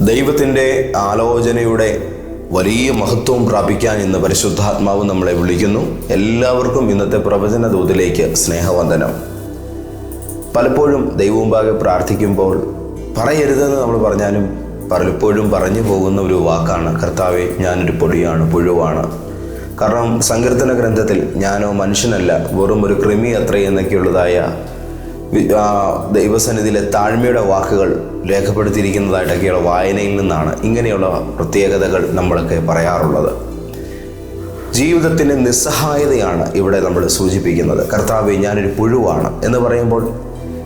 ദൈവത്തിന്റെ ആലോചനയുടെ വലിയ മഹത്വം പ്രാപിക്കാൻ ഇന്ന് പരിശുദ്ധാത്മാവ് നമ്മളെ വിളിക്കുന്നു. എല്ലാവർക്കും ഇന്നത്തെ പ്രവചന ദൂതിലേക്ക് സ്നേഹവന്ദനം. പലപ്പോഴും ദൈവമുമ്പാകെ പ്രാർത്ഥിക്കുമ്പോൾ പറയരുതെന്ന് നമ്മൾ പറഞ്ഞാലും പലപ്പോഴും പറഞ്ഞു പോകുന്ന ഒരു വാക്കാണ്. കർത്താവെ ഞാനൊരു പൊടിയാണ് പുഴുവാണ്. കാരണം സങ്കീർത്തന ഗ്രന്ഥത്തിൽ ഞാനോ മനുഷ്യനല്ല വെറും ഒരു കൃമി അത്ര എന്നൊക്കെയുള്ളതായ വി- ആ ദൈവസന്നിധിയിലെ താഴ്മയുടെ വാക്കുകൾ രേഖപ്പെടുത്തിയിരിക്കുന്നതായിട്ടൊക്കെയുള്ള വായനയിൽ നിന്നാണ് ഇങ്ങനെയുള്ള പ്രത്യേകതകൾ നമ്മളൊക്കെ പറയാറുള്ളത്. ജീവിതത്തിന്റെ നിസ്സഹായതയാണ് ഇവിടെ നമ്മൾ സൂചിപ്പിക്കുന്നത്. കർത്താവ് ഞാനൊരു പുഴുവാണ് എന്ന് പറയുമ്പോൾ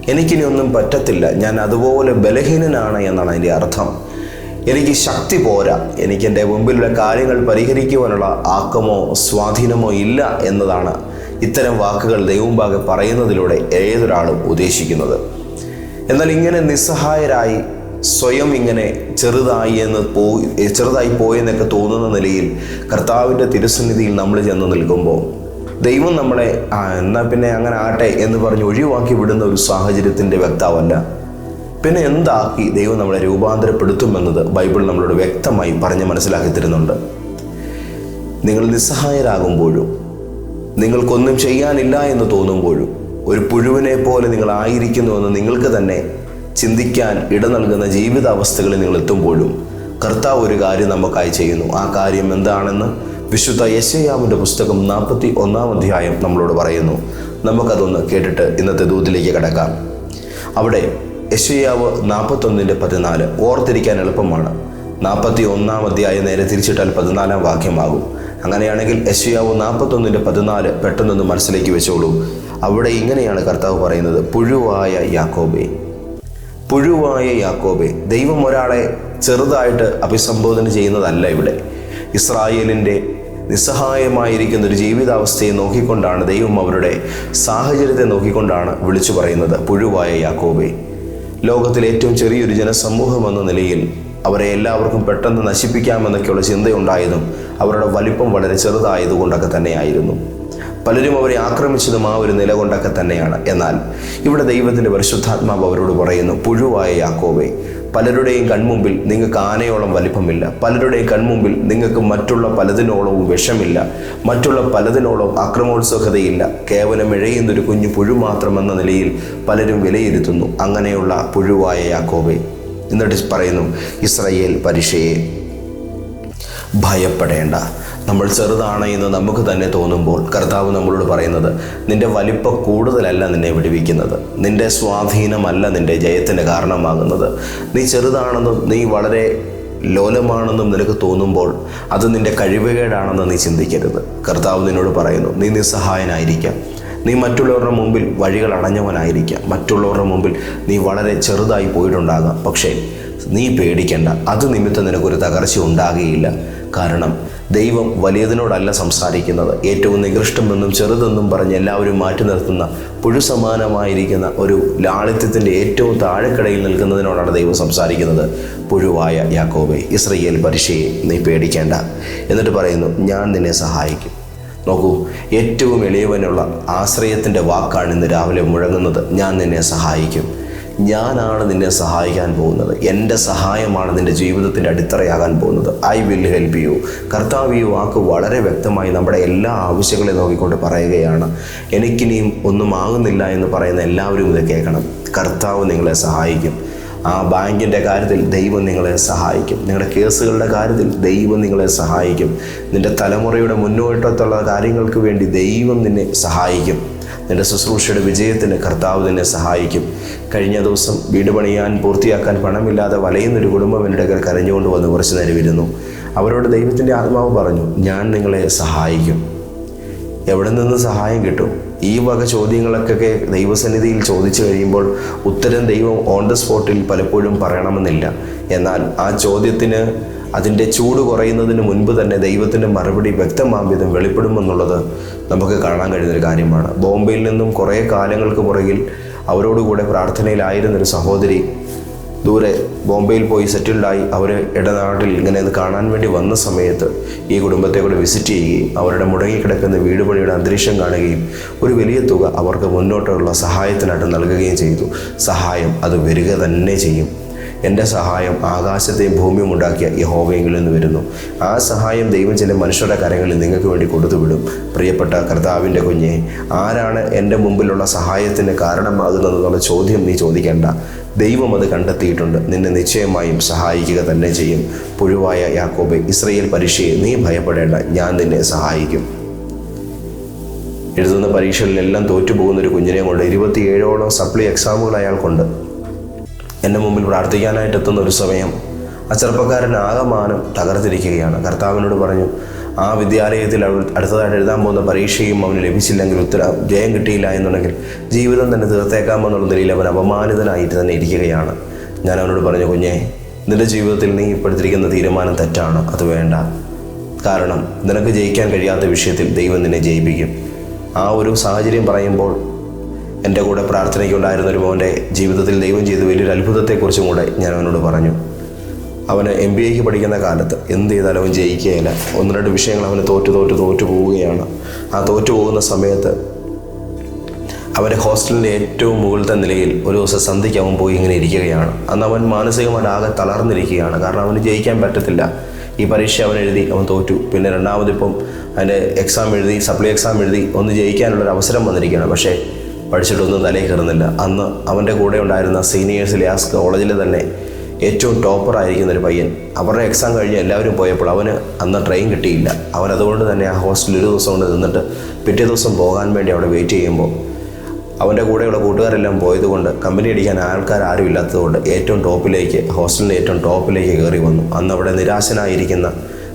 എനിക്കിനി ഒന്നും പറ്റത്തില്ല. ഞാൻ അതുപോലെ ബലഹീനനാണ് എന്നാണ് അതിന്റെ അർത്ഥം. എനിക്ക് ശക്തി പോരാ. എനിക്ക് എന്റെ മുമ്പിലുള്ള കാര്യങ്ങൾ പരിഹരിക്കുവാനുള്ള ആക്കമോ സ്വാധീനമോ ഇല്ല എന്നതാണ് ഇത്തരം വാക്കുകൾ ദൈവമുമ്പാകെ പറയുന്നതിലൂടെ ഏതൊരാളും ഉദ്ദേശിക്കുന്നത്? എന്നാൽ ഇങ്ങനെ നിസ്സഹായരായി സ്വയം ഇങ്ങനെ ചെറുതായി എന്ന് പോയി ചെറുതായി പോയെന്നൊക്കെ തോന്നുന്ന നിലയിൽ കർത്താവിന്റെ തിരുസന്നിധിയിൽ നമ്മൾ ചെന്ന് നിൽക്കുമ്പോൾ ദൈവം നമ്മളെ എന്നാൽ പിന്നെ അങ്ങനെ ആട്ടെ എന്ന് പറഞ്ഞ് ഒഴിവാക്കി വിടുന്ന ഒരു സാഹചര്യത്തിന്റെ വ്യക്താവല്ല. പിന്നെ എന്താക്കി ദൈവം നമ്മളെ രൂപാന്തരപ്പെടുത്തുമെന്നത് ബൈബിൾ നമ്മളോട് വ്യക്തമായി പറഞ്ഞ് മനസ്സിലാക്കി തരുന്നുണ്ട്. നിങ്ങൾ നിസ്സഹായരാകുമ്പോഴും നിങ്ങൾക്കൊന്നും ചെയ്യാനില്ല എന്ന് തോന്നുമ്പോഴും ഒരു പുഴുവിനെ പോലെ നിങ്ങൾ ആയിരിക്കുന്നുവെന്ന് നിങ്ങൾക്ക് തന്നെ ചിന്തിക്കാൻ ഇട നൽകുന്ന ജീവിതാവസ്ഥകളിൽ നിങ്ങൾ എത്തുമ്പോഴും കർത്താവ് ഒരു കാര്യം നമുക്കായി ചെയ്യുന്നു. ആ കാര്യം എന്താണെന്ന് വിശുദ്ധ യശയാമിന്റെ പുസ്തകം നാൽപ്പത്തി ഒന്നാം അധ്യായം നമ്മളോട് പറയുന്നു. നമുക്കതൊന്ന് കേട്ടിട്ട് ഇന്നത്തെ ദൂതിലേക്ക് കടക്കാം. അവിടെ യശയാവ് നാൽപ്പത്തൊന്നിന്റെ പതിനാല് ഓർത്തിരിക്കാൻ എളുപ്പമാണ്. നാൽപ്പത്തി ഒന്നാം അധ്യായം നേരെ തിരിച്ചിട്ടാൽ പതിനാലാം വാക്യമാകും. അങ്ങനെയാണെങ്കിൽ യശയാവ് നാൽപ്പത്തൊന്നിന്റെ പതിനാല് പെട്ടെന്നൊന്ന് മനസ്സിലേക്ക് വെച്ചോളൂ. അവിടെ ഇങ്ങനെയാണ് കർത്താവ് പറയുന്നത് പുഴുവായ യാക്കോബെ പുഴുവായ യാക്കോബെ ദൈവം ഒരാളെ ചെറുതായിട്ട് അഭിസംബോധന ചെയ്യുന്നതല്ല ഇവിടെ. ഇസ്രായേലിന്റെ നിസ്സഹായമായിരിക്കുന്ന ഒരു ജീവിതാവസ്ഥയെ നോക്കിക്കൊണ്ടാണ് ദൈവം അവരുടെ സാഹചര്യത്തെ നോക്കിക്കൊണ്ടാണ് വിളിച്ചു പറയുന്നത് പുഴുവായ യാക്കോബെ. ലോകത്തിലെ ഏറ്റവും ചെറിയൊരു ജനസമൂഹം എന്ന നിലയിൽ അവരെ എല്ലാവർക്കും പെട്ടെന്ന് നശിപ്പിക്കാമെന്നൊക്കെയുള്ള ചിന്തയുണ്ടായതും അവരുടെ വലിപ്പം വളരെ ചെറുതായതുകൊണ്ടൊക്കെ തന്നെയായിരുന്നു. പലരും അവരെ ആക്രമിച്ചതും ആ ഒരു നില കൊണ്ടൊക്കെ തന്നെയാണ്. എന്നാൽ ഇവിടെ ദൈവത്തിന്റെ പരിശുദ്ധാത്മാവ് അവരോട് പറയുന്നു പുഴുവായ യാക്കോവേ പലരുടെയും കൺമുമ്പിൽ നിങ്ങൾക്ക് ആനയോളം വലിപ്പമില്ല. പലരുടെയും കൺമുമ്പിൽ നിങ്ങൾക്ക് മറ്റുള്ള പലതിനോളവും വിഷമില്ല. മറ്റുള്ള പലതിനോളം അക്രമോത്സുകതയില്ല. കേവലം ഇഴയുന്നൊരു കുഞ്ഞു പുഴു മാത്രമെന്ന നിലയിൽ പലരും വിലയിരുത്തുന്നു. അങ്ങനെയുള്ള പുഴുവായ യാക്കോവേ എന്നിട്ട് പറയുന്നു ഇസ്രയേൽ പരിഷയെ ഭയപ്പെടേണ്ട. നമ്മൾ ചെറുതാണ് എന്ന് നമുക്ക് തന്നെ തോന്നുമ്പോൾ കർത്താവ് നമ്മളോട് പറയുന്നത് നിന്റെ വലിപ്പം കൂടുതലല്ല നിന്നെ വിടുവിക്കുന്നത്. നിന്റെ സ്വാധീനമല്ല നിന്റെ ജയത്തിന് കാരണമാകുന്നത്. നീ ചെറുതാണെന്നും നീ വളരെ ലോലമാണെന്നും നിനക്ക് തോന്നുമ്പോൾ അത് നിന്റെ കഴിവുകേടാണെന്ന് നീ ചിന്തിക്കരുത്. കർത്താവ് നിന്നോട് പറയുന്നു നീ നിസ്സഹായനായിരിക്കാം. നീ മറ്റുള്ളവരുടെ മുമ്പിൽ വഴികൾ അടഞ്ഞവനായിരിക്കാം മറ്റുള്ളവരുടെ മുമ്പിൽ നീ വളരെ ചെറുതായി പോയിട്ടുണ്ടാകാം. പക്ഷേ നീ പേടിക്കേണ്ട. അത് നിമിത്തം നിനക്കൊരു തകർച്ച ഉണ്ടാകുകയില്ല. കാരണം ദൈവം വലിയതിനോടല്ല സംസാരിക്കുന്നത്. ഏറ്റവും നികൃഷ്ടമെന്നും ചെറുതെന്നും പറഞ്ഞ് എല്ലാവരും മാറ്റി നിർത്തുന്ന പുഴുസമാനമായിരിക്കുന്ന ഒരു ലാളിത്യത്തിന്റെ ഏറ്റവും താഴെക്കടയിൽ നിൽക്കുന്നതിനോടാണ് ദൈവം സംസാരിക്കുന്നത്. പുഴുവായ യാക്കോബെ ഇസ്രയേൽ പരിശയെ നീ പേടിക്കേണ്ട. എന്നിട്ട് പറയുന്നു ഞാൻ നിന്നെ സഹായിക്കും. നോക്കൂ ഏറ്റവും എളിയവനുള്ള ആശ്രയത്തിന്റെ വാക്കാണ് ഇന്ന് രാവിലെ മുഴങ്ങുന്നത്. ഞാൻ നിന്നെ സഹായിക്കും. ഞാനാണ് നിന്നെ സഹായിക്കാൻ പോകുന്നത്. എന്റെ സഹായമാണ് നിന്റെ ജീവിതത്തിന്റെ അടിത്തറയാകാൻ പോകുന്നത്. I will help you. കർത്താവ് ഈ വാക്ക് വളരെ വ്യക്തമായി നമ്മുടെ എല്ലാ ആവശ്യങ്ങളെ നോക്കിക്കൊണ്ട് പറയുകയാണ്. എനിക്കിനിയും ഒന്നും ആകുന്നില്ല എന്ന് പറയുന്ന എല്ലാവരും ഇത് കേൾക്കണം. കർത്താവ് നിങ്ങളെ സഹായിക്കും. ആ ബാങ്കിന്റെ കാര്യത്തിൽ ദൈവം നിങ്ങളെ സഹായിക്കും. നിങ്ങളുടെ കേസുകളുടെ കാര്യത്തിൽ ദൈവം നിങ്ങളെ സഹായിക്കും. നിന്റെ തലമുറയുടെ മുന്നോട്ടത്തുള്ള കാര്യങ്ങൾക്ക് വേണ്ടി ദൈവം നിന്നെ സഹായിക്കും. നിന്റെ ശുശ്രൂഷയുടെ വിജയത്തിന് കർത്താവ് നിന്നെ സഹായിക്കും. കഴിഞ്ഞ ദിവസം വീട് പണിയാൻ പൂർത്തിയാക്കാൻ പണമില്ലാതെ വലയുന്നൊരു കുടുംബം എന്റെ അടുക്കൽ കരഞ്ഞുകൊണ്ട് വന്ന് കുറച്ച് നേരം ഇരുന്നു. അവരോട് ദൈവത്തിന്റെ ആത്മാവ് പറഞ്ഞു ഞാൻ നിങ്ങളെ സഹായിക്കും. എവിടെ നിന്ന് സഹായം കിട്ടും? ഈ വക ചോദ്യങ്ങളൊക്കെ ദൈവസന്നിധിയിൽ ചോദിച്ചു കഴിയുമ്പോൾ ഉത്തരം ദൈവം ഓൺ ദ സ്പോട്ടിൽ പലപ്പോഴും പറയണമെന്നില്ല. എന്നാൽ ആ ചോദ്യത്തിന് അതിന്റെ ചൂട് കുറയുന്നതിന് മുൻപ് തന്നെ ദൈവത്തിന്റെ മറുപടി വ്യക്തമാം വിധം വെളിപ്പെടുമെന്നുള്ളത് നമുക്ക് കാണാൻ കഴിയുന്നൊരു കാര്യമാണ്. ബോംബെയിൽ നിന്നും കുറേ കാലങ്ങൾക്ക് പുറകിൽ അവരോടുകൂടെ പ്രാർത്ഥനയിലായിരുന്നൊരു സഹോദരി ദൂരെ ബോംബെയിൽ പോയി സെറ്റിൽഡായി അവർ ഇടനാട്ടിൽ ഇങ്ങനെ ഇത് കാണാൻ വേണ്ടി വന്ന സമയത്ത് ഈ കുടുംബത്തെ കൂടെ വിസിറ്റ് ചെയ്യുകയും അവരുടെ മുടങ്ങിക്കിടക്കുന്ന വീട് പണിയുടെ അന്തരീക്ഷം കാണുകയും ഒരു വലിയ തുക അവർക്ക് മുന്നോട്ടുള്ള സഹായത്തിനായിട്ട് നൽകുകയും ചെയ്തു. സഹായം അത് വരിക തന്നെ ചെയ്യും. എന്റെ സഹായം ആകാശത്തെയും ഭൂമിയും ഉണ്ടാക്കിയ യഹോവയെങ്കിൽ നിന്ന് വരുന്നു. ആ സഹായം ദൈവം ചില മനുഷ്യരുടെ കരങ്ങളിൽ നിങ്ങൾക്ക് വേണ്ടി കൊടുത്തുവിടും. പ്രിയപ്പെട്ട കർത്താവിന്റെ കുഞ്ഞെ ആരാണ് എന്റെ മുമ്പിലുള്ള സഹായത്തിന് കാരണമാകുന്നതെന്നുള്ള ചോദ്യം നീ ചോദിക്കേണ്ട. ദൈവം അത് കണ്ടെത്തിയിട്ടുണ്ട്. നിന്നെ നിശ്ചയമായും സഹായിക്കുക തന്നെ ചെയ്യും. പുഴുവായ യാക്കോബെ ഇസ്രയേൽ പരീക്ഷയെ നീ ഭയപ്പെടേണ്ട. ഞാൻ നിന്നെ സഹായിക്കും. എഴുതുന്ന പരീക്ഷകളിലെല്ലാം തോറ്റുപോകുന്ന ഒരു കുഞ്ഞിനെ കൊണ്ട് ഇരുപത്തിയേഴോളം സപ്ലി എക്സാമുകൾ അയാൾക്കുണ്ട്. എന്റെ മുമ്പിൽ പ്രാർത്ഥിക്കാനായിട്ട് എത്തുന്ന ഒരു സമയം. ആ ചെറുപ്പക്കാരൻ ആകമാനം തകർത്തിരിക്കുകയാണ്. കർത്താവിനോട് പറഞ്ഞു ആ വിദ്യാലയത്തിൽ അടുത്തതായിട്ട് എഴുതാൻ പോകുന്ന പരീക്ഷയും അവന് ലഭിച്ചില്ലെങ്കിൽ ഉത്തര ജയം കിട്ടിയില്ല എന്നുണ്ടെങ്കിൽ ജീവിതം തന്നെ തീർത്തേക്കാമെന്നുള്ള നിലയിൽ അവൻ അപമാനിതനായിട്ട് തന്നെ ഇരിക്കുകയാണ്. ഞാൻ അവനോട് പറഞ്ഞു കുഞ്ഞേ നിന്റെ ജീവിതത്തിൽ നീ ഇപ്പോഴത്തിരിക്കുന്ന തീരുമാനം തെറ്റാണ്. അത് വേണ്ട. കാരണം നിനക്ക് ജയിക്കാൻ കഴിയാത്ത വിഷയത്തിൽ ദൈവം നിന്നെ ജയിപ്പിക്കും. ആ ഒരു സാഹചര്യം പറയുമ്പോൾ എന്റെ കൂടെ പ്രാർത്ഥനയ്ക്കുണ്ടായിരുന്ന ഒരു മോന്റെ ജീവിതത്തിൽ ദൈവം ചെയ്ത വലിയൊരു അത്ഭുതത്തെക്കുറിച്ചും കൂടെ ഞാൻ അവനോട് പറഞ്ഞു. അവന് എം ബി എക്ക് പഠിക്കുന്ന കാലത്ത് എന്ത് ചെയ്താലും അവൻ ജയിക്കുകയില്ല. ഒന്ന് രണ്ട് വിഷയങ്ങൾ അവന് തോറ്റു തോറ്റു തോറ്റു പോവുകയാണ്. ആ തോറ്റു പോകുന്ന സമയത്ത് അവന്റെ ഹോസ്റ്റലിന്റെ ഏറ്റവും മുകളിലത്തെ നിലയിൽ ഒരു ദിവസം സന്ധ്യയ്ക്ക് അവൻ പോയി ഇങ്ങനെ ഇരിക്കുകയാണ്. അന്ന് അവൻ മാനസികമായി ആകെ തളർന്നിരിക്കുകയാണ്. കാരണം അവന് ജയിക്കാൻ പറ്റത്തില്ല. ഈ പരീക്ഷ അവൻ എഴുതി അവൻ തോറ്റു. പിന്നെ രണ്ടാമതിപ്പം അതിന്റെ എക്സാം എഴുതി സപ്ലൈ എക്സാം എഴുതി ഒന്ന് ജയിക്കാനുള്ളൊരു അവസരം വന്നിരിക്കുകയാണ്. പക്ഷേ പഠിച്ചിട്ടൊന്നും തലയിൽ കയറുന്നില്ല. അന്ന് അവന്റെ കൂടെ ഉണ്ടായിരുന്ന സീനിയേഴ്സിലെ ആ കോളേജിൽ തന്നെ ഏറ്റവും ടോപ്പർ ആയിരിക്കുന്ന ഒരു പയ്യൻ. അവരുടെ എക്സാം കഴിഞ്ഞ് എല്ലാവരും പോയപ്പോൾ അവന് അന്ന് ട്രെയിൻ കിട്ടിയില്ല. അവൻ അതുകൊണ്ട് തന്നെ ആ ഹോസ്റ്റലിൽ ഒരു ദിവസം കൊണ്ട് നിന്നിട്ട് പിറ്റേ ദിവസം പോകാൻ വേണ്ടി അവിടെ വെയിറ്റ് ചെയ്യുമ്പോൾ അവന്റെ കൂടെയുള്ള കൂട്ടുകാരെല്ലാം പോയതുകൊണ്ട് കമ്പനി അടിക്കാൻ ആൾക്കാർ ആരും ഇല്ലാത്തതുകൊണ്ട് ഏറ്റവും ടോപ്പിലേക്ക് ഹോസ്റ്റലിന്റെ ഏറ്റവും ടോപ്പിലേക്ക് കയറി വന്നു. അന്ന് അവിടെ നിരാശനായിരിക്കുന്ന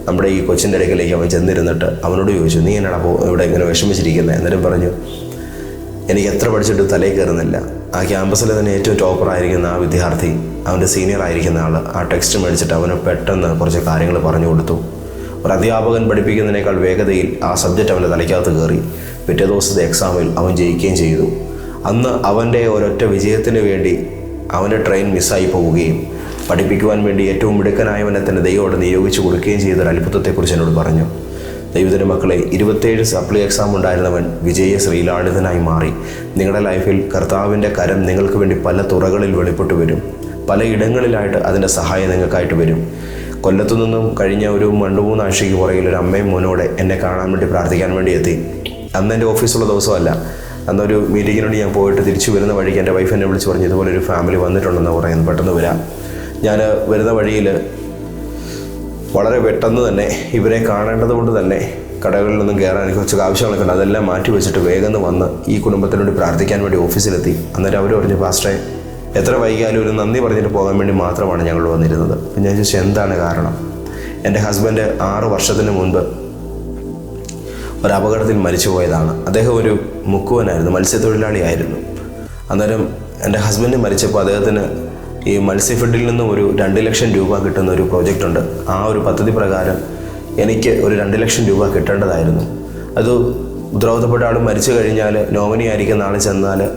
നമ്മുടെ ഈ കൊച്ചിന്റെ ഇടയ്ക്കിലേക്ക് അവൻ ചെന്നിരുന്നിട്ട് അവനോട് ചോദിച്ചു നീ എന്നാടാ ഇവിടെ ഇങ്ങനെ വിഷമിച്ചിരിക്കുന്നത് എന്നിട്ടും പറഞ്ഞു എനിക്ക് എത്ര പഠിച്ചിട്ട് തലയിൽ കയറുന്നില്ല. ആ ക്യാമ്പസിലെ തന്നെ ഏറ്റവും ടോപ്പർ ടോപ്പറായിരിക്കുന്ന ആ വിദ്യാർത്ഥി അവന്റെ സീനിയർ ആയിരിക്കുന്ന ആൾ ആ ടെക്സ്റ്റ് മേടിച്ചിട്ട് അവന് പെട്ടെന്ന് കുറച്ച് കാര്യങ്ങൾ പറഞ്ഞു കൊടുത്തു. ഒരു അധ്യാപകൻ പഠിപ്പിക്കുന്നതിനേക്കാൾ വേഗതയിൽ ആ സബ്ജക്റ്റ് അവന്റെ തലയ്ക്കകത്ത് കയറി. പിറ്റേ ദിവസത്തെ എക്സാമിൽ അവൻ ജയിക്കുകയും ചെയ്തു. അന്ന് അവന്റെ ഒരൊറ്റ വിജയത്തിന് വേണ്ടി അവന്റെ ട്രെയിൻ മിസ്സായി പോവുകയും പഠിപ്പിക്കുവാൻ വേണ്ടി ഏറ്റവും മിടുക്കനായവനെ തന്നെ ദൈവോട് നിയോഗിച്ചു കൊടുക്കുകയും ചെയ്ത ഒരു അത്ഭുതത്തെക്കുറിച്ച് എന്നോട് പറഞ്ഞു. ദൈവത്തിന്റെ മക്കളെ ഇരുപത്തേഴ് സപ്ലി എക്സാം ഉണ്ടായിരുന്നവൻ വിജയ ശ്രീലാളിതനായി മാറി. നിങ്ങളുടെ ലൈഫിൽ കർത്താവിന്റെ കരം നിങ്ങൾക്ക് വേണ്ടി പല തുറകളിൽ വെളിപ്പെട്ടു വരും. പല ഇടങ്ങളിലായിട്ട് അതിന്റെ സഹായം നിങ്ങൾക്കായിട്ട് വരും. കൊല്ലത്തു നിന്നും കഴിഞ്ഞ ഒരു രണ്ടു മൂന്നാഴ്ചയ്ക്ക് പുറകിൽ ഒരു അമ്മയും മോനോടെ എന്നെ കാണാൻ വേണ്ടി പ്രാർത്ഥിക്കാൻ വേണ്ടി എത്തി. അന്ന് എന്റെ ഓഫീസുള്ള ദിവസമല്ല. അന്നൊരു മീറ്റിങ്ങിന് വേണ്ടി ഞാൻ പോയിട്ട് തിരിച്ചു വരുന്ന വഴിക്ക് എന്റെ വൈഫ് എന്നെ വിളിച്ച് പറഞ്ഞു ഇതുപോലെ ഒരു ഫാമിലി വന്നിട്ടുണ്ടെന്ന് പറയുന്നു പെട്ടെന്ന് വരാം. ഞാൻ വരുന്ന വഴിയിൽ വളരെ പെട്ടെന്ന് തന്നെ ഇവരെ കാണേണ്ടത് കൊണ്ട് തന്നെ കടകളിൽ നിന്നും കയറാൻ കുറച്ച് ആവശ്യങ്ങളൊക്കെ ഉണ്ട്. അതെല്ലാം മാറ്റി വെച്ചിട്ട് വേഗം വന്ന് ഈ കുടുംബത്തിന് വേണ്ടി പ്രാർത്ഥിക്കാൻ വേണ്ടി ഓഫീസിലെത്തി. അന്നേരം അവർ പറഞ്ഞു പാസ്റ്റേ എത്ര വൈകിയാലും ഒരു നന്ദി പറഞ്ഞിട്ട് പോകാൻ വേണ്ടി മാത്രമാണ് ഞങ്ങൾ വന്നിരുന്നത്. പിന്നെ ഞാൻ ചോദിച്ചു എന്താണ് കാരണം? എന്റെ ഹസ്ബൻഡ് ആറ് വർഷത്തിന് മുൻപ് ഒരു അപകടത്തിൽ മരിച്ചു പോയതാണ്. അദ്ദേഹം ഒരു മുക്കുവനായിരുന്നു മത്സ്യത്തൊഴിലാളിയായിരുന്നു. അന്നേരം എന്റെ ഹസ്ബൻഡ് മരിച്ചപ്പോൾ അദ്ദേഹത്തിന് ഈ മത്സ്യഫെഡിൽ നിന്നും ഒരു രണ്ട് ലക്ഷം രൂപ കിട്ടുന്ന ഒരു പ്രോജക്റ്റ് ഉണ്ട്. ആ ഒരു പദ്ധതി പ്രകാരം എനിക്ക് ഒരു രണ്ട് ലക്ഷം രൂപ കിട്ടേണ്ടതായിരുന്നു. അത് ഉത്തരവാദിത്തപ്പെട്ട ആൾ മരിച്ചു കഴിഞ്ഞാൽ നോമിനി ആയിരിക്കുന്ന ആൾ ചെന്നാൽ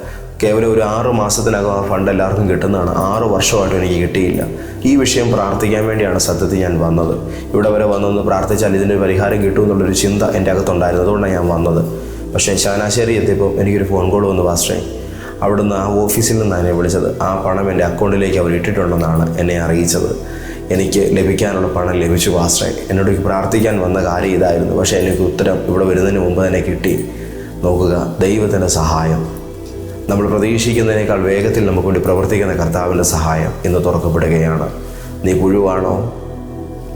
കേവലം ഒരു ആറ് മാസത്തിനകം ആ ഫണ്ട് എല്ലാവർക്കും കിട്ടുന്നതാണ്. ആറ് വർഷമായിട്ട് എനിക്ക് കിട്ടിയില്ല. ഈ വിഷയം പ്രാർത്ഥിക്കാൻ വേണ്ടിയാണ് സത്യത്തിൽ ഞാൻ വന്നത്. ഇവിടെ വരെ വന്നൊന്ന് പ്രാർത്ഥിച്ചാൽ ഇതിന്റെ പരിഹാരം കിട്ടും എന്നുള്ളൊരു ചിന്ത എന്റെ അകത്തുണ്ടായിരുന്നു. അതുകൊണ്ടാണ് ഞാൻ വന്നത്. പക്ഷേ ചാനാശ്ശേരി എത്തിയപ്പോൾ എനിക്കൊരു ഫോൺ കോൾ വന്നു പാസ്റ്റേ അവിടുന്ന് ആ ഓഫീസിൽ നിന്നാണ് എന്നെ വിളിച്ചത്. ആ പണം എന്റെ അക്കൗണ്ടിലേക്ക് അവർ ഇട്ടിട്ടുണ്ടെന്നാണ് എന്നെ അറിയിച്ചത്. എനിക്ക് ലഭിക്കാനുള്ള പണം ലഭിച്ചു പാസ്റ്ററെ. എന്നോട് പ്രാർത്ഥിക്കാൻ വന്ന കാര്യം ഇതായിരുന്നു. പക്ഷേ എനിക്ക് ഉത്തരം ഇവിടെ വരുന്നതിന് മുമ്പ് തന്നെ കിട്ടി. നോക്കുക ദൈവത്തിന്റെ സഹായം. നമ്മൾ പ്രതീക്ഷിക്കുന്നതിനേക്കാൾ വേഗത്തിൽ നമുക്ക് വേണ്ടി പ്രവർത്തിക്കുന്ന കർത്താവിന്റെ സഹായം ഇന്ന് തുറക്കപ്പെടുകയാണ്. നീ പുഴുവാണോ?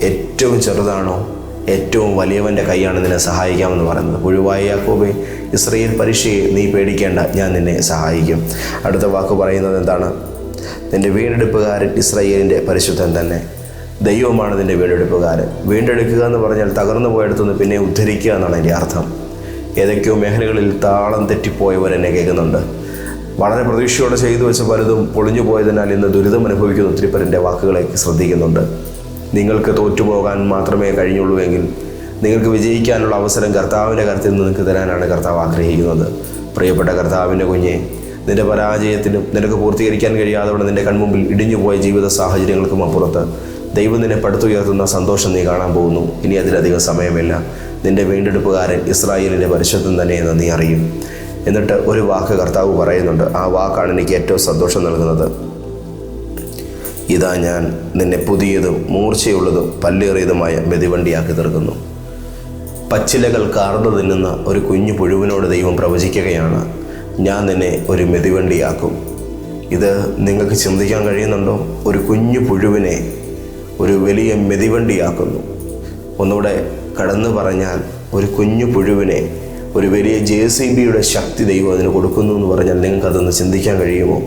ഏറ്റവും ചെറുതാണോ? ഏറ്റവും വലിയവന്റെ കൈയാണ് നിന്നെ സഹായിക്കാമെന്ന് പറയുന്നത്. പുഴുവായ യാക്കോബെ ഇസ്രയേൽ പരീക്ഷയെ നീ പേടിക്കേണ്ട ഞാൻ നിന്നെ സഹായിക്കും. അടുത്ത വാക്ക് പറയുന്നത് എന്താണ്? നിന്റെ വീണ്ടെടുപ്പുകാരൻ ഇസ്രയേലിന്റെ പരിശുദ്ധൻ തന്നെ. ദൈവമാണ് നിന്റെ വീണ്ടെടുപ്പുകാരൻ. വീണ്ടെടുക്കുക എന്ന് പറഞ്ഞാൽ തകർന്നു പോയെടുത്തുനിന്ന് പിന്നെ ഉദ്ധരിക്കുക എന്നാണ് എന്റെ അർത്ഥം. ഏതൊക്കെയോ മേഖലകളിൽ താളം തെറ്റിപ്പോയവർ എന്നെ കേൾക്കുന്നുണ്ട്. വളരെ പ്രതീക്ഷയോടെ ചെയ്തു വെച്ച പലതും പൊളിഞ്ഞു പോയതിനാൽ ഇന്ന് ദുരിതം അനുഭവിക്കുന്ന ഒത്തിരി പേരുടെ വാക്കുകളെ ശ്രദ്ധിക്കുന്നുണ്ട്. നിങ്ങൾക്ക് തോറ്റുപോകാൻ മാത്രമേ കഴിഞ്ഞുള്ളൂ എങ്കിൽ നിങ്ങൾക്ക് വിജയിക്കാനുള്ള അവസരം കർത്താവിന്റെ കരുത്തിൽ നിങ്ങൾക്ക് തരാനാണ് കർത്താവ് ആഗ്രഹിക്കുന്നത്. പ്രിയപ്പെട്ട കർത്താവിന്റെ കുഞ്ഞെ നിന്റെ പരാജയത്തിനും നിനക്ക് പൂർത്തീകരിക്കാൻ കഴിയാതെ നിന്റെ കൺമുമ്പിൽ ഇടിഞ്ഞുപോയ ജീവിത സാഹചര്യങ്ങൾക്കും അപ്പുറത്ത് ദൈവം നിന്നെ പടുത്തുയർത്തുന്ന സന്തോഷം നീ കാണാൻ പോകുന്നു. ഇനി അതിലധികം സമയമില്ല. നിന്റെ വീണ്ടെടുപ്പുകാരൻ ഇസ്രായേലിന്റെ പരിശുദ്ധം തന്നെയെന്ന് നീ അറിയും. എന്നിട്ട് ഒരു വാക്ക് കർത്താവ് പറയുന്നുണ്ട്. ആ വാക്കാണ് എനിക്ക് ഏറ്റവും സന്തോഷം നൽകുന്നത്. ഇതാ ഞാൻ നിന്നെ പുതിയതും മൂർച്ചയുള്ളതും പല്ലേറിയതുമായ മെതിവണ്ടിയാക്കി തീർക്കുന്നു. പച്ചിലകൾ കാർന്നു തിന്നുന്ന ഒരു കുഞ്ഞു പുഴുവിനോട് ദൈവം പ്രവചിക്കുകയാണ് ഞാൻ നിന്നെ ഒരു മെതിവണ്ടിയാക്കും. ഇത് നിങ്ങൾക്ക് ചിന്തിക്കാൻ കഴിയുന്നുണ്ടോ? ഒരു കുഞ്ഞു പുഴുവിനെ ഒരു വലിയ മെതിവണ്ടിയാക്കുന്നു. ഒന്നുകൂടെ കടന്നു പറഞ്ഞാൽ ഒരു കുഞ്ഞു പുഴുവിനെ ഒരു വലിയ ജെ സി ബിയുടെ ശക്തി ദൈവം അതിന് കൊടുക്കുന്നു എന്ന് പറഞ്ഞാൽ നിങ്ങൾക്കതൊന്ന് ചിന്തിക്കാൻ കഴിയുമോ?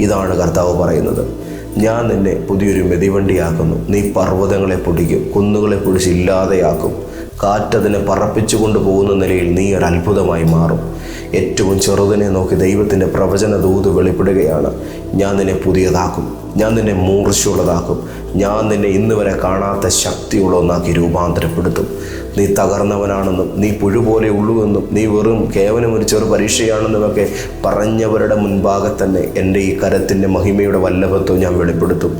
ഇതാണ് കർത്താവ് പറയുന്നത്. ഞാൻ നിന്നെ പുതിയൊരു മെതിവണ്ടിയാക്കുന്നു. നീ പർവതങ്ങളെ പൊടിക്കും കുന്നുകളെ പൊടിച്ച് ഇല്ലാതെയാക്കും കാറ്റതിനെ പറപ്പിച്ചു കൊണ്ടുപോകുന്ന നിലയിൽ നീ ഒരു അത്ഭുതമായി മാറും. ഏറ്റവും ചെറുതിനെ നോക്കി ദൈവത്തിന്റെ പ്രവചന ദൂത് വെളിപ്പെടുകയാണ് ഞാൻ നിന്നെ പുതിയതാക്കും. ഞാൻ നിന്നെ മൂർച്ചയുള്ളതാക്കും. ഞാൻ നിന്നെ ഇന്ന് വരെ കാണാത്ത ശക്തിയുള്ള ഒന്നാക്കി രൂപാന്തരപ്പെടുത്തും. നീ തകർന്നവനാണെന്നും നീ പുഴു പോലെ ഉള്ളുവെന്നും നീ വെറും കേവലം ഒരു ചെറു പരീക്ഷയാണെന്നുമൊക്കെ പറഞ്ഞവരുടെ മുൻപാകെ തന്നെ എന്റെ ഈ കരത്തിന്റെ മഹിമയുടെ വല്ലഭത്വം ഞാൻ വെളിപ്പെടുത്തും.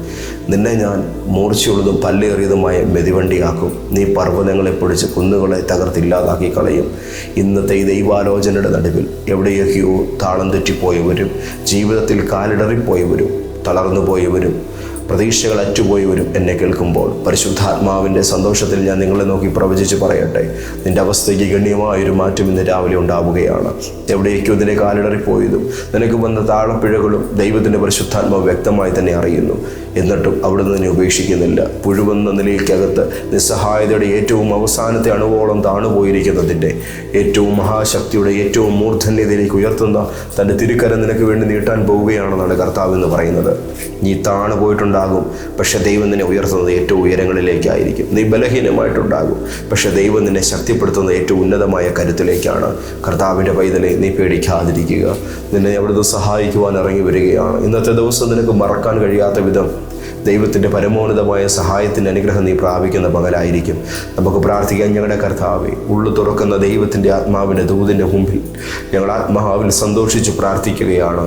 നിന്നെ ഞാൻ മൂർച്ചയുള്ളതും പല്ലേറിയതുമായ മെതിവണ്ടിയാക്കും. നീ പർവതങ്ങളെ പൊടിച്ച് കുന്നുകളെ തകർത്തില്ലാതാക്കി കളയും. ഇന്നത്തെ ഈ ദൈവാലോചനയുടെ നടുവിൽ എവിടെയൊക്കെയോ താളം തെറ്റിപ്പോയവരും ജീവിതത്തിൽ കാലിടറിപ്പോയവരും തളർന്നു പോയവരും പ്രതീക്ഷകൾ അറ്റുപോയി വരും എന്നെ കേൾക്കുമ്പോൾ. പരിശുദ്ധാത്മാവിന്റെ സന്തോഷത്തിൽ ഞാൻ നിങ്ങളെ നോക്കി പ്രവചിച്ച് പറയട്ടെ. നിന്റെ അവസ്ഥയ്ക്ക് ഗണ്യമായൊരു മാറ്റം ഇന്ന് രാവിലെ ഉണ്ടാവുകയാണ്. എവിടേക്കോ ഇതിനെ കാലിടറിപ്പോയതും നിനക്ക് വന്ന താളപ്പിഴകളും ദൈവത്തിന്റെ പരിശുദ്ധാത്മാവ് വ്യക്തമായി തന്നെ അറിയുന്നു. എന്നിട്ടും അവിടുന്ന് നിന്നെ ഉപേക്ഷിക്കുന്നില്ല. പുഴുവെന്ന നിലയ്ക്കകത്ത് നിസ്സഹായതയുടെ ഏറ്റവും അവസാനത്തെ അണുവോളം താണുപോയിരിക്കുന്നതിന്റെ ഏറ്റവും മഹാശക്തിയുടെ ഏറ്റവും മൂർധന്യതയിലേക്ക് ഉയർത്തുന്ന തന്റെ തിരുക്കരം നിനക്ക് വേണ്ടി നീട്ടാൻ പോവുകയാണെന്നാണ് കർത്താവ് എന്ന് പറയുന്നത്. നീ താണു പോയിട്ടുണ്ടാകും പക്ഷെ ദൈവം നിന്നെ ഉയർത്തുന്നത് ഏറ്റവും ഉയരങ്ങളിലേക്കായിരിക്കും. നീ ബലഹീനമായിട്ടുണ്ടാകും പക്ഷെ ദൈവം നിന്നെ ശക്തിപ്പെടുത്തുന്നത് ഏറ്റവും ഉന്നതമായ കരുത്തിലേക്കാണ്. കർത്താവിന്റെ പൈതലെ നീ പേടിക്കാതിരിക്കുക. നിന്നെ അവിടുന്ന് സഹായിക്കുവാൻ ഇറങ്ങി വരികയാണ്. ഇന്നത്തെ ദിവസം നിനക്ക് മറക്കാൻ കഴിയാത്ത വിധം ദൈവത്തിന്റെ പരമോന്നതമായ സഹായത്തിന്റെ അനുഗ്രഹം നീ പ്രാപിക്കുന്ന പകലായിരിക്കും നമുക്ക് പ്രാർത്ഥിക്കാൻ ഞങ്ങളുടെ കർത്താവെ ഉള്ളു തുറക്കുന്ന ദൈവത്തിന്റെ ആത്മാവിന്റെ ദൂതിന്റെ മുമ്പിൽ ഞങ്ങൾ ആത്മാവിൽ സന്തോഷിച്ച് പ്രാർത്ഥിക്കുകയാണ്.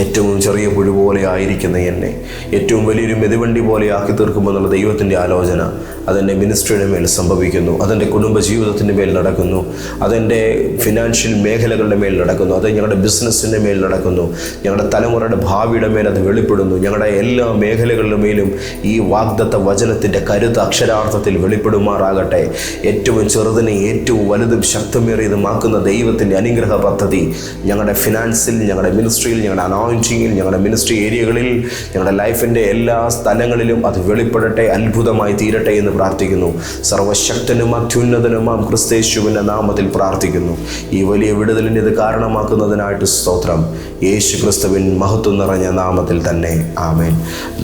ഏറ്റവും ചെറിയ പുഴു പോലെ ആയിരിക്കുന്ന എന്നെ ഏറ്റവും വലിയൊരു മെതിവണ്ടി പോലെ ആക്കി തീർക്കുമെന്നുള്ള ദൈവത്തിന്റെ ആലോചന അതെന്റെ മിനിസ്ട്രിയുടെ മേൽ സംഭവിക്കുന്നു. അതെന്റെ കുടുംബ ജീവിതത്തിന്റെ മേൽ നടക്കുന്നു. അതെന്റെ ഫിനാൻഷ്യൽ മേഖലകളുടെ മേൽ നടക്കുന്നു. അത് ഞങ്ങളുടെ ബിസിനസ്സിന്റെ മേൽ നടക്കുന്നു. ഞങ്ങളുടെ തലമുറയുടെ ഭാവിയുടെ മേൽ അത് വെളിപ്പെടുന്നു. ഞങ്ങളുടെ എല്ലാ മേഖലകളുടെ മേലും ഈ വാഗ്ദത്ത വചനത്തിന്റെ കരുത്ത് അക്ഷരാർത്ഥത്തിൽ വെളിപ്പെടുമാറാകട്ടെ. ഏറ്റവും ചെറുതിനെ ഏറ്റവും വലുതും ശക്തമേറിയതുമാക്കുന്ന ദൈവത്തിന്റെ അനുഗ്രഹ പദ്ധതി ഞങ്ങളുടെ ഫിനാൻസിൽ ഞങ്ങളുടെ മിനിസ്ട്രിയിൽ ഞങ്ങളുടെ അനോയിന്റിങ്ങിൽ ഞങ്ങളുടെ മിനിസ്ട്രി ഏരിയകളിൽ ഞങ്ങളുടെ ലൈഫിന്റെ എല്ലാ സ്ഥലങ്ങളിലും അത് വെളിപ്പെടട്ടെ അത്ഭുതമായി തീരട്ടെ എന്ന് പ്രാർത്ഥിക്കുന്നു. സർവശക്തനും അത്യുന്നതനുമാം ക്രിസ്തേശുവിന്റെ നാമത്തിൽ പ്രാർത്ഥിക്കുന്നു. ഈ വലിയ വിടുതലിന് ഇത് കാരണമാക്കുന്നതിനായിട്ട് സ്തോത്രം. യേശു ക്രിസ്തുവിൻ മഹത്വം നിറഞ്ഞ നാമത്തിൽ തന്നെ. ആമേൻ.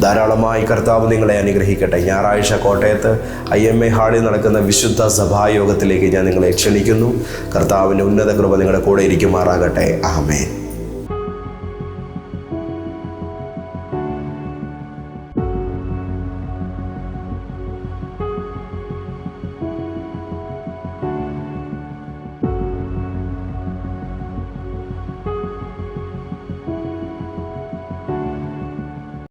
ധാരാളമായി കർത്താവ് നിങ്ങളെ അനുഗ്രഹിക്കട്ടെ. ഞായറാഴ്ച കോട്ടയത്ത് ഐ എം എ ഹാളിൽ നടക്കുന്ന വിശുദ്ധ സഭായോഗത്തിലേക്ക് ഞാൻ നിങ്ങളെ ക്ഷണിക്കുന്നു. കർത്താവിന്റെ ഉന്നത കൃപ നിങ്ങളുടെ കൂടെ ഇരിക്കുമാറാകട്ടെ. ആമേൻ.